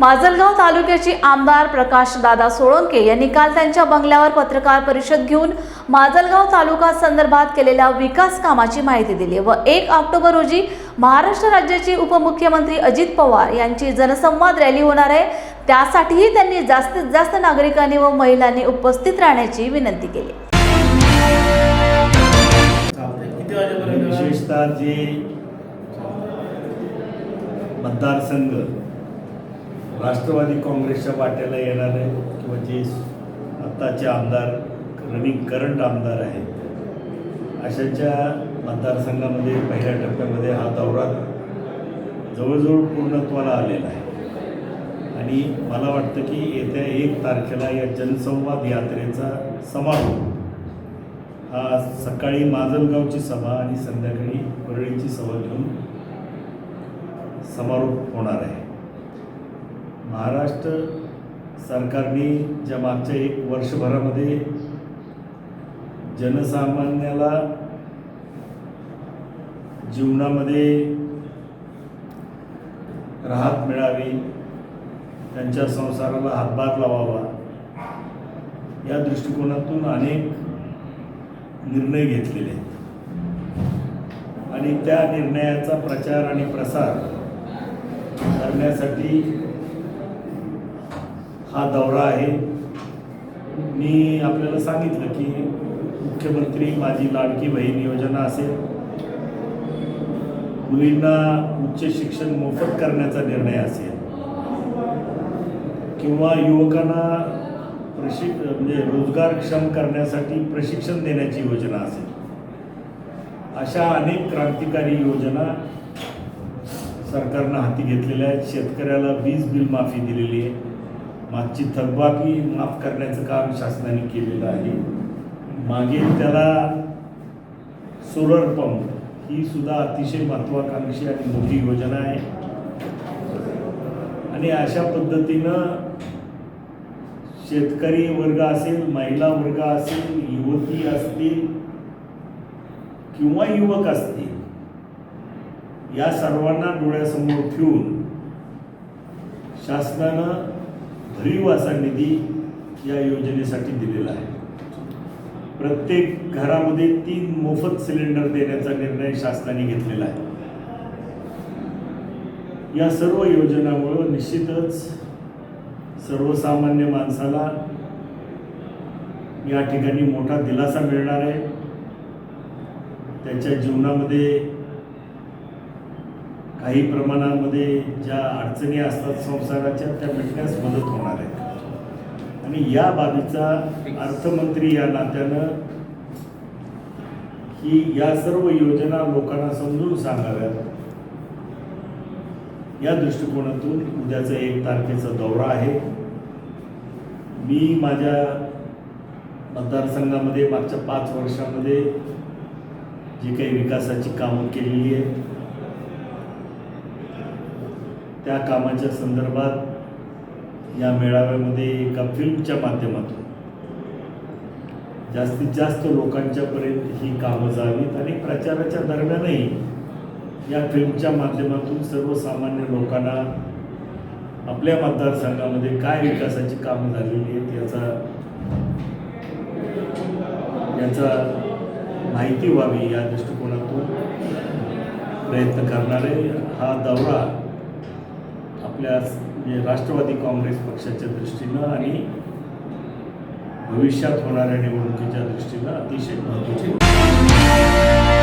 माजलगाव तालुक्याचे आमदार प्रकाश दादा सोळंके यांनी काल त्यांच्या बंगल्यावर पत्रकार परिषद घेऊन माजलगाव तालुका संदर्भात केलेल्या विकास कामाची माहिती दिली व एक ऑक्टोबर रोजी महाराष्ट्र राज्याचे उपमुख्यमंत्री अजित पवार यांची जनसंवाद रॅली होणार आहे. त्यासाठीही त्यांनी जास्तीत जास्त नागरिकांनी व महिलांनी उपस्थित राहण्याची विनंती केली. विशेषतः जे मतदारसंघ राष्ट्रवादी काँग्रेसच्या वाट्याला येणारे किंवा जे आत्ताचे आमदार रनिंग करंट आमदार आहेत अशाच्या मतदारसंघामध्ये पहिल्या टप्प्यामध्ये हा दौरा जवळजवळ पूर्णत्वाला आलेला आहे. आणि मला वाटतं की येत्या एक तारखेला या जनसंवाद यात्रेचा समारोप हा सकाळी माजलगावची सभा आणि संध्याकाळी परळीची सभा घेऊन समारोप होणार आहे. महाराष्ट्र सरकारने ज्या मागच्या एक वर्षभरामध्ये जनसामान्याला जीवनामध्ये राहत मिळावी त्यांच्या संसाराला हातभार लावावा या दृष्टिकोनातून अनेक निर्णय घेतलेले आहेत. आणि त्या निर्णयाचा प्रचार आणि प्रसार करण्यासाठी हा दौरा आहे. मी आपल्याला सांगितलं की मुख्यमंत्री माझी लाडकी बहीण योजना असेल. मुलींना उच्च शिक्षण मोफत करण्याचा निर्णय असेल. किंवा युवकांना प्रशिक म्हणजे रोजगारक्षम करण्यासाठी प्रशिक्षण देण्याची योजना असेल. अशा अनेक क्रांतिकारी योजना सरकारनं हाती घेतलेल्या आहेत. शेतकऱ्याला वीज बिल माफी दिलेली आहे. मागची थकबाकी माफ करण्याचं काम शासनाने केलेलं आहे. मागे त्याला सोलर पंप ही सुद्धा अतिशय महत्त्वाकांक्षी आणि मोठी योजना आहे. आणि अशा पद्धतीनं शेतकरी वर्ग असेल महिला वर्ग असेल युवती असतील किंवा युवक असतील या सर्वांना डोळ्यासमोर ठेवून शासनानं भरीव असा निधी या योजनेसाठी दिलेला आहे. प्रत्येक घरामध्ये तीन मोफत सिलेंडर देण्याचा निर्णय शासनाने घेतलेला आहे. या सर्व योजनामुळं निश्चितच सर्वसामान्य माणसाला या ठिकाणी मोठा दिलासा मिळणार आहे. त्याच्या जीवनामध्ये काही प्रमाणामध्ये ज्या अडचणी असतात संसाराच्या त्या मिटण्यास मदत होणार आहे. आणि या बाबीचा अर्थमंत्री या नात्यानं ही या सर्व योजना लोकांना समजून सांगाव्यात. या दृष्टिकोनातून उद्याचा एक तारखेचा दौरा आहे. मी माझ्या मतदारसंघामध्ये मागच्या पाच वर्षामध्ये जी काही विकासाची कामं केलेली आहेत त्या कामाच्या संदर्भात या मेळाव्यामध्ये एका फिल्मच्या माध्यमातून जास्तीत जास्त लोकांच्यापर्यंत ही कामं जावीत आणि प्रचाराच्या दरम्यानही या फिल्मच्या माध्यमातून सर्वसामान्य लोकांना आपल्या मतदारसंघामध्ये काय विकासाची कामं झालेली आहेत याचा याचा माहिती व्हावी या दृष्टिकोनातून प्रयत्न करणारे हा दौरा आपल्या म्हणजे राष्ट्रवादी काँग्रेस पक्षाच्या दृष्टीनं आणि भविष्यात होणाऱ्या निवडणुकीच्या दृष्टीनं अतिशय महत्त्वाची